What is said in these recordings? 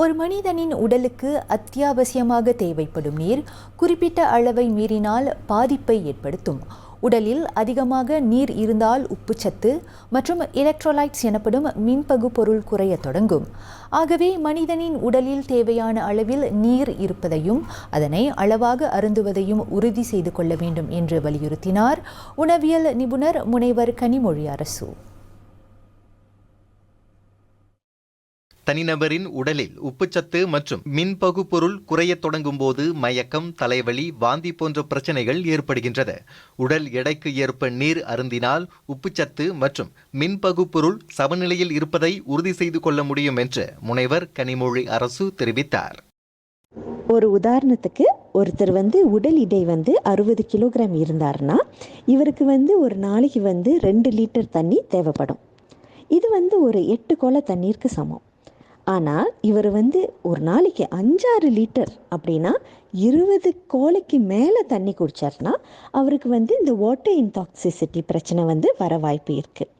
ஒரு மனிதனின் உடலுக்கு அத்தியாவசியமாக தேவைப்படும் நீர் குறிப்பிட்ட அளவை மீறினால் பாதிப்பை ஏற்படுத்தும். உடலில் அதிகமாக நீர் இருந்தால் உப்புச்சத்து மற்றும் எலக்ட்ரோலைட்ஸ் எனப்படும் மின்பகு பொருள் குறைய தொடங்கும். ஆகவே மனிதனின் உடலில் தேவையான அளவில் நீர் இருப்பதையும் அதனை அளவாக அருந்துவதையும் உறுதி செய்து கொள்ள வேண்டும் என்று வலியுறுத்தினார் உணவியல் நிபுணர் முனைவர் கனிமொழி அரசு. தனிநபரின் உடலில் உப்புச்சத்து மற்றும் மின்பகு பொருள் குறையத் தொடங்கும் போது மயக்கம் தலைவலி வாந்தி போன்ற பிரச்சனைகள் ஏற்படுகின்றது. உடல் எடைக்கு ஏற்ப நீர் அருந்தினால் உப்புச்சத்து மற்றும் மின்பகு பொருள் சமநிலையில் இருப்பதை உறுதி செய்து கொள்ள முடியும் என்று முனைவர் கனிமொழி அரசு தெரிவித்தார். ஒரு உதாரணத்துக்கு ஒருத்தர் வந்து உடல் இடை வந்து அறுபது கிலோகிராம் இருந்தார்னா இவருக்கு வந்து ஒரு நாளைக்கு வந்து ரெண்டு லிட்டர் தண்ணி தேவைப்படும். இது வந்து ஒரு எட்டு கொலை தண்ணீருக்கு சமம். ஆனால் இவர் வந்து ஒரு நாளைக்கு அஞ்சாறு லிட்டர் அப்படின்னா இருபது கோலைக்கு மேலே தண்ணி குடித்தார்னா அவருக்கு வந்து இந்த வாட்டர் இன்டாக்சிசிட்டி பிரச்சனை வந்து வர வாய்ப்பு இருக்குது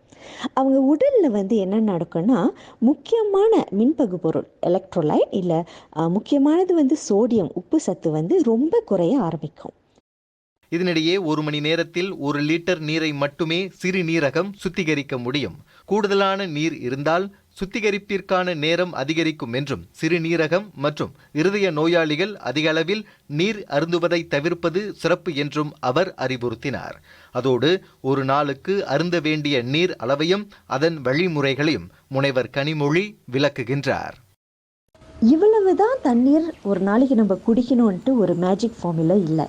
அவங்க உடலில் வந்து என்ன நடக்கும்னா முக்கியமான மின்பகு பொருள் எலக்ட்ரோலைட் இல்லை முக்கியமானது வந்து சோடியம் உப்பு சத்து வந்து ரொம்ப குறைய ஆரம்பிக்கும். இதனிடையே ஒரு மணி நேரத்தில் ஒரு லிட்டர் நீரை மட்டுமே சிறுநீரகம் சுத்திகரிக்க முடியும். கூடுதலான நீர் இருந்தால் சுத்திகரிப்பிற்கான நேரம் அதிகரிக்கும் என்றும் சிறுநீரகம் மற்றும் இருதய நோயாளிகள் அதிக அளவில் நீர் அருந்துவதை தவிர்ப்பது சிறப்பு என்றும் அவர் அறிவுறுத்தினார். அதோடு ஒரு நாளுக்கு அருந்த வேண்டிய நீர் அளவையும் அதன் வழிமுறைகளையும் முனைவர் கனிமொழி விளக்குகின்றார். இவ்வளவு தான் தண்ணீர் ஒரு நாளைக்கு நம்ம குடிக்கணும்ன்ட்டு ஒரு மேஜிக் ஃபார்முலா இல்லை.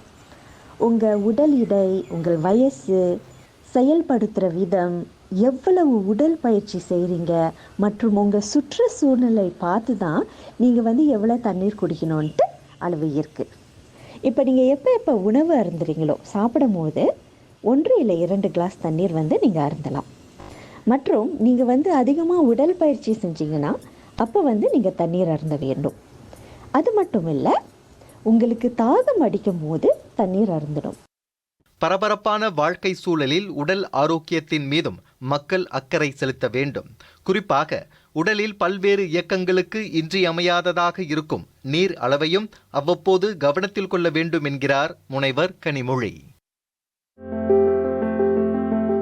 உங்கள் உடல் இடை உங்கள் வயசு செயல்படுத்துகிற விதம் எவ்வளவு உடல் பயிற்சி செய்கிறீங்க மற்றும் உங்கள் சுற்றுச்சூழ்நிலை பார்த்து தான் நீங்கள் வந்து எவ்வளோ தண்ணீர் குடிக்கணும்ன்ட்டு அளவு இருக்குது இப்போ நீங்கள் எப்போ எப்போ உணவு அருந்துறீங்களோ சாப்பிடும் போது ஒன்று இல்லை இரண்டு கிளாஸ் தண்ணீர் வந்து நீங்கள் அருந்தலாம். மற்றும் நீங்கள் வந்து அதிகமாக உடல் பயிற்சி செஞ்சீங்கன்னா அப்போ வந்து நீங்கள் தண்ணீர் அருந்த வேண்டும். அது மட்டும் இல்லை உங்களுக்கு தாகம் அடிக்கும் போது தண்ணீர் அருந்தணும். பரபரப்பான வாழ்க்கை சூழலில் உடல் ஆரோக்கியத்தின் மீதும் மக்கள் அக்கறை செலுத்த வேண்டும். குறிப்பாக உடலில் பல்வேறு இயக்கங்களுக்கு இன்றியமையாததாக இருக்கும் நீர் அளவையும் அவ்வப்போது கவனத்தில் கொள்ள வேண்டும் என்கிறார் முனைவர் கனிமொழி.